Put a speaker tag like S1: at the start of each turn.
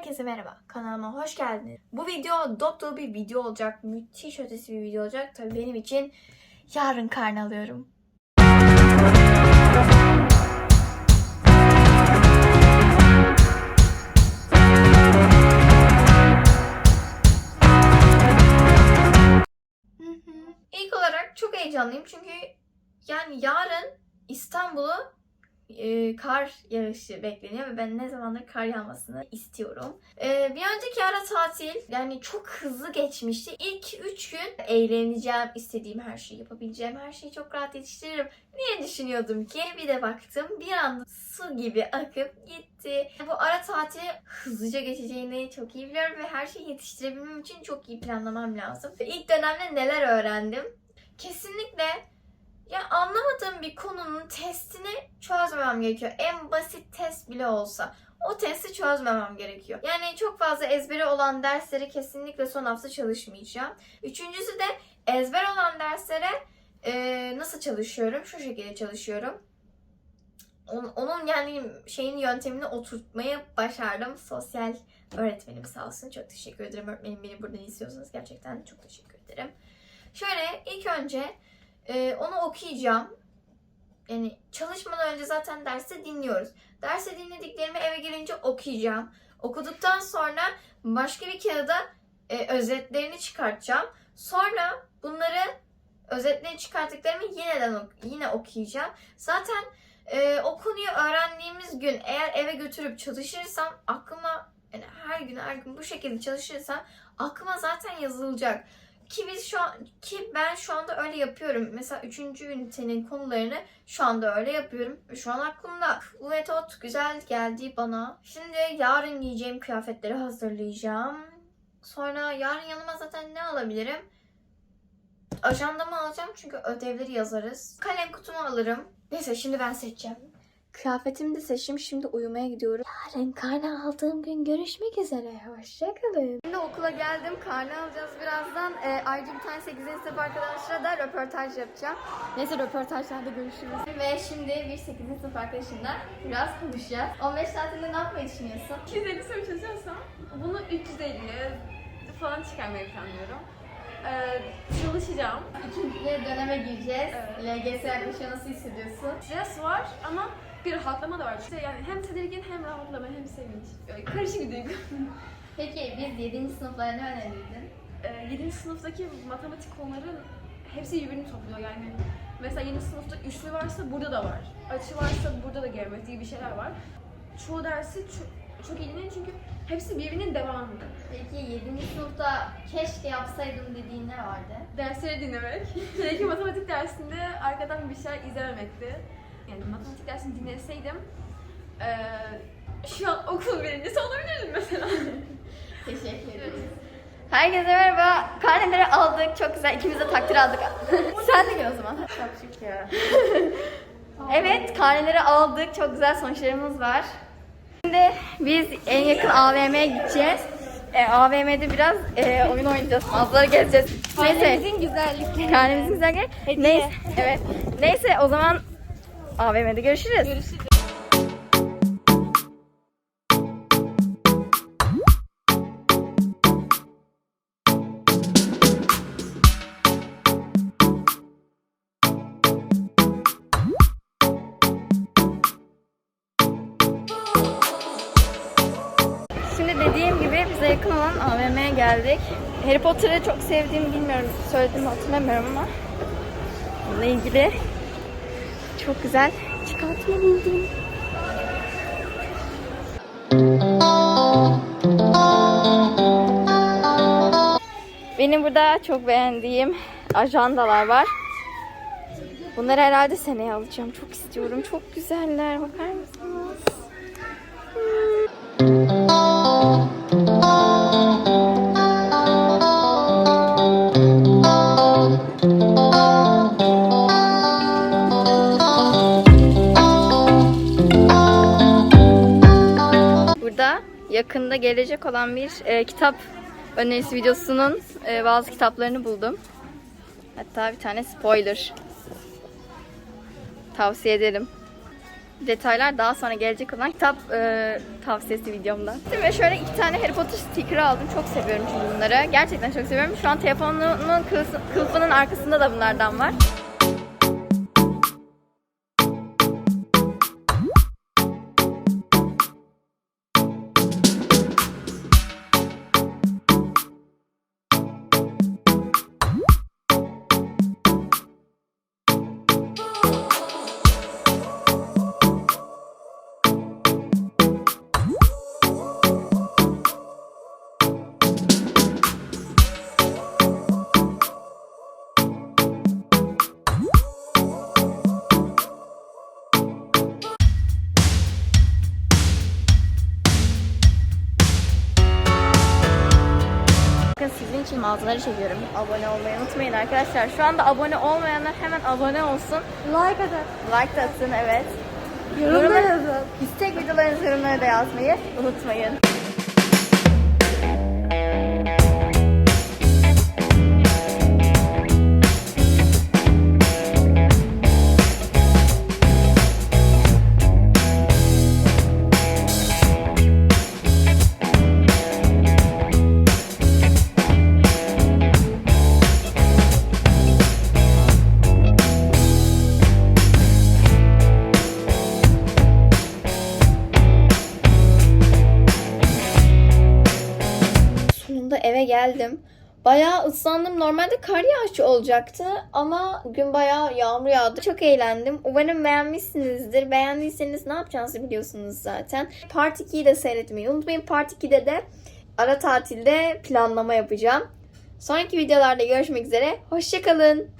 S1: Herkese merhaba. Kanalıma hoş geldiniz. Bu video dop dolu bir video olacak. Müthiş ötesi bir video olacak. Tabii benim için yarın karne alıyorum. İlk olarak çok heyecanlıyım çünkü yani yarın İstanbul'u e, kar yağışı bekleniyor ve ben ne zamandır kar yağmasını istiyorum. E, bir önceki ara tatil yani çok hızlı geçmişti. İlk 3 gün eğleneceğim, istediğim her şeyi yapabileceğim, her şeyi çok rahat yetiştiririm diye düşünüyordum ki bir de baktım bir anda su gibi akıp gitti. Bu ara tatili hızlıca geçeceğini çok iyi biliyorum ve her şeyi yetiştirebilmem için çok iyi planlamam lazım. İlk dönemde neler öğrendim? Kesinlikle ya anlamadığım bir konunun testini çözmemem gerekiyor. En basit test bile olsa. O testi çözmemem gerekiyor. Yani çok fazla ezberi olan dersleri kesinlikle son hafta çalışmayacağım. Üçüncüsü de ezber olan derslere e, nasıl çalışıyorum? Şu şekilde çalışıyorum. Onun, yani şeyin yöntemini oturtmayı başardım. Sosyal öğretmenim sağ olsun. Çok teşekkür ederim. Öğretmenim beni buradan izliyorsanız gerçekten çok teşekkür ederim. Şöyle ilk önce ee, onu okuyacağım. Yani çalışmadan önce zaten derste dinliyoruz. Derste dinlediklerimi eve gelince okuyacağım. Okuduktan sonra başka bir kağıda e, özetlerini çıkartacağım. Sonra bunları özetlerini çıkarttıklarımı yeniden ok- yine okuyacağım. Zaten e, o konuyu öğrendiğimiz gün eğer eve götürüp çalışırsam aklıma yani her gün her gün bu şekilde çalışırsam aklıma zaten yazılacak. Ki biz şu an ki ben şu anda öyle yapıyorum. Mesela 3. ünitenin konularını şu anda öyle yapıyorum. Şu an aklımda. Bu metot güzel geldi bana. Şimdi yarın giyeceğim kıyafetleri hazırlayacağım. Sonra yarın yanıma zaten ne alabilirim? Ajandamı alacağım çünkü ödevleri yazarız. Kalem kutumu alırım. Neyse şimdi ben seçeceğim. Kıyafetimi de seçtim. Şimdi uyumaya gidiyorum. Yarın karne aldığım gün görüşmek üzere. Hoşçakalın. Şimdi okula geldim. Karne alacağız birazdan. Ee, ayrıca bir tane 8. sınıf arkadaşlara da röportaj yapacağım. Neyse röportajlarda görüşürüz. Ve şimdi bir 8. sınıf arkadaşımla biraz konuşacağız. 15 tatilde ne yapmayı düşünüyorsun?
S2: 250 soru çözüyorsam bunu 350 falan çıkarmayı planlıyorum. Ee, çalışacağım.
S1: İkinci döneme gireceğiz.
S2: Evet.
S1: LGS yaklaşıyor. Nasıl hissediyorsun?
S2: Stres var ama bir rahatlama da var. İşte yani hem tedirgin hem rahatlama hem sevinç. Karışık bir duygu.
S1: Peki biz 7. sınıflara ne önerirdin?
S2: Ee, 7. sınıftaki matematik konuların hepsi birbirini topluyor yani. Mesela 7. sınıfta üçlü varsa burada da var. Açı varsa burada da geometri bir şeyler var. Çoğu dersi çok, çok ilginç çünkü hepsi birbirinin devamı.
S1: Peki 7. sınıfta keşke yapsaydım dediğin ne vardı?
S2: Dersleri dinlemek. Belki matematik dersinde arkadan bir şeyler izlememekti. Yani matematik dersini dinleseydim eee şu an okul birincisi olabilirdim mesela.
S1: Teşekkür ederiz. Herkese merhaba. Karneleri aldık. Çok güzel. İkimiz de takdir aldık. Sen de gel o zaman.
S2: Çok şükür.
S1: Evet, karneleri aldık. Çok güzel sonuçlarımız var. Şimdi biz en yakın AVM'ye gideceğiz. E, AVM'de biraz e, oyun oynayacağız. Mağazaları gezeceğiz. Neyse.
S3: Karnemizin güzellikleri.
S1: Karnemizin güzel Neyse. Evet. Neyse o zaman AVM'de görüşürüz.
S3: Görüşürüz.
S1: Şimdi dediğim gibi bize yakın olan AVM'ye geldik. Harry Potter'ı çok sevdiğimi bilmiyorum. Söylediğimi hatırlamıyorum ama bununla ilgili çok güzel çıkartma buldum. Benim burada çok beğendiğim ajandalar var. Bunları herhalde seneye alacağım. Çok istiyorum. Çok güzeller. Bakar mısınız? Yakında gelecek olan bir e, kitap önerisi videosunun e, bazı kitaplarını buldum. Hatta bir tane spoiler. Tavsiye ederim. detaylar daha sonra gelecek olan kitap e, tavsiyesi videomda. Ve şöyle iki tane Harry Potter sticker aldım. Çok seviyorum çünkü bunları. Gerçekten çok seviyorum. Şu an telefonumun kılıf- kılıfının arkasında da bunlardan var. İçin mağazaları çekiyorum. Abone olmayı unutmayın arkadaşlar. Şu anda abone olmayanlar hemen abone olsun.
S2: Like atın.
S1: Like da atın evet.
S2: Yorumlar- yazın.
S1: İstek videolarınızı yorumlara da yazmayı unutmayın. Eve geldim. Bayağı ıslandım. Normalde kar yağışı olacaktı ama gün bayağı yağmur yağdı. Çok eğlendim. Umarım beğenmişsinizdir. Beğendiyseniz ne yapacağınızı biliyorsunuz zaten. Part 2'yi de seyretmeyi unutmayın. Part 2'de de ara tatilde planlama yapacağım. Sonraki videolarda görüşmek üzere. Hoşçakalın.